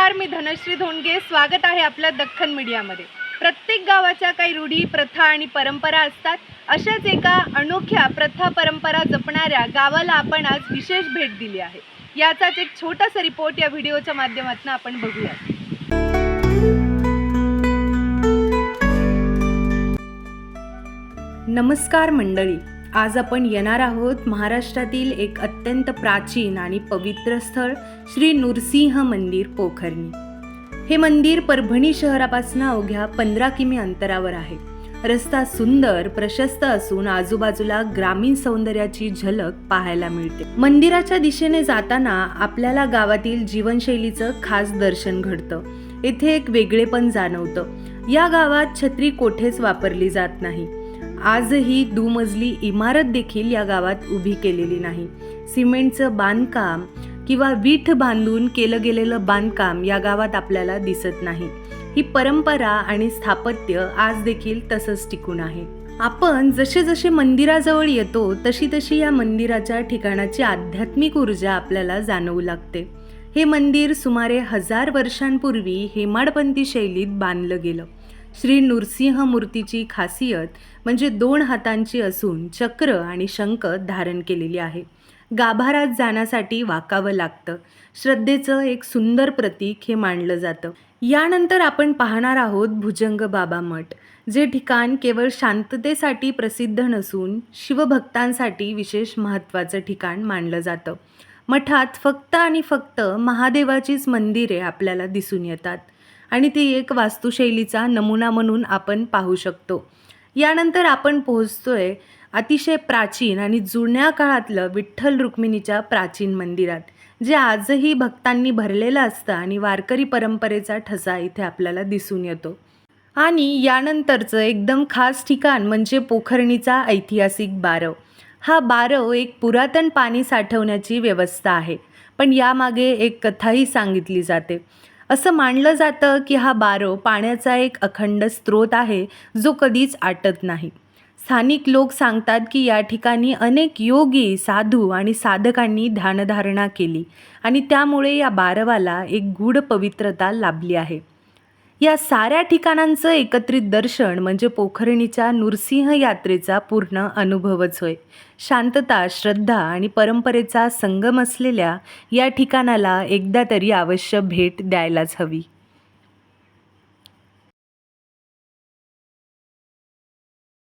नमस्कार मी धनश्री धोंडगे. स्वागत आहे आपल्या दख्खन मीडियामध्ये. प्रत्येक गावाच्या काही रूढी प्रथा आणि परंपरा असतात. अशाच एका अनोख्या प्रथा परंपरा जपणाऱ्या गावाला आपण आज विशेष भेट दिली आहे. याचाच एक छोटासा रिपोर्ट या व्हिडिओच्या माध्यमातून आपण बघूया. नमस्कार मंडळी. आज आपण येणार आहोत महाराष्ट्रातील एक अत्यंत प्राचीन आणि पवित्र स्थळ श्री नृसिंह मंदिर पोखरणी. हे मंदिर परभणी शहरापासून अवघ्या पंधरा किमी अंतरावर आहे. रस्ता सुंदर प्रशस्त असून आजूबाजूला ग्रामीण सौंदर्याची झलक पाहायला मिळते. मंदिराच्या दिशेने जाताना आपल्याला गावातील जीवनशैलीचं खास दर्शन घडतं. येथे एक वेगळेपण जाणवतं. या गावात छत्री कोठेच वापरली जात नाही. आजही दुमजली इमारत देखील या गावात उभी केलेली नाही. सिमेंटचं बांधकाम किंवा वीठ बांधून केलं गेलेलं बांधकाम या गावात आपल्याला दिसत नाही. ही परंपरा आणि स्थापत्य आज देखील तसंच टिकून आहे. आपण जसे जसे मंदिराजवळ येतो तशी तशी या मंदिराच्या ठिकाणाची आध्यात्मिक ऊर्जा आपल्याला जाणवू लागते. हे मंदिर सुमारे हजार वर्षांपूर्वी हेमाडपंथी शैलीत बांधलं गेलं. श्री नृसिंह मूर्तीची खासियत म्हणजे दोन हातांची असून चक्र आणि शंख धारण केलेली आहे. गाभारात जाण्यासाठी वाकावं लागतं. श्रद्धेचं एक सुंदर प्रतीक हे मानलं जातं. यानंतर आपण पाहणार आहोत भुजंग बाबा मठ जे ठिकाण केवळ शांततेसाठी प्रसिद्ध नसून शिवभक्तांसाठी विशेष महत्त्वाचं ठिकाण मानलं जातं. मठात फक्त आणि फक्त महादेवाचीच मंदिरे आपल्याला दिसून येतात. आणि ती एक वास्तुशैलीचा नमुना म्हणून आपण पाहू शकतो. यानंतर आपण पोहोचतोय अतिशय प्राचीन आणि जुन्या काळातलं विठ्ठल रुक्मिणीच्या प्राचीन मंदिरात जे आजही भक्तांनी भरलेलं असतं आणि वारकरी परंपरेचा ठसा इथे आपल्याला दिसून येतो. आणि यानंतरचं एकदम खास ठिकाण म्हणजे पोखरणीचा ऐतिहासिक बारव. हा बारव एक पुरातन पाणी साठवण्याची व्यवस्था आहे पण यामागे एक कथाही सांगितली जाते. असं मानलं जातं की हा बारव पाण्याचा एक अखंड स्रोत आहे जो कधीच आटत नाही. स्थानिक लोक सांगतात की या ठिकाणी अनेक योगी साधू आणि साधकांनी ध्यानधारणा केली आणि त्यामुळे या बारवाला एक गूढ पवित्रता लाभली आहे. या साऱ्या ठिकाणांचं एकत्रित दर्शन म्हणजे पोखरणीच्या नृसिंह यात्रेचा पूर्ण अनुभवच होय. शांतता श्रद्धा आणि परंपरेचा संगम असलेल्या या ठिकाणाला एकदा तरी अवश्य भेट द्यायलाच हवी.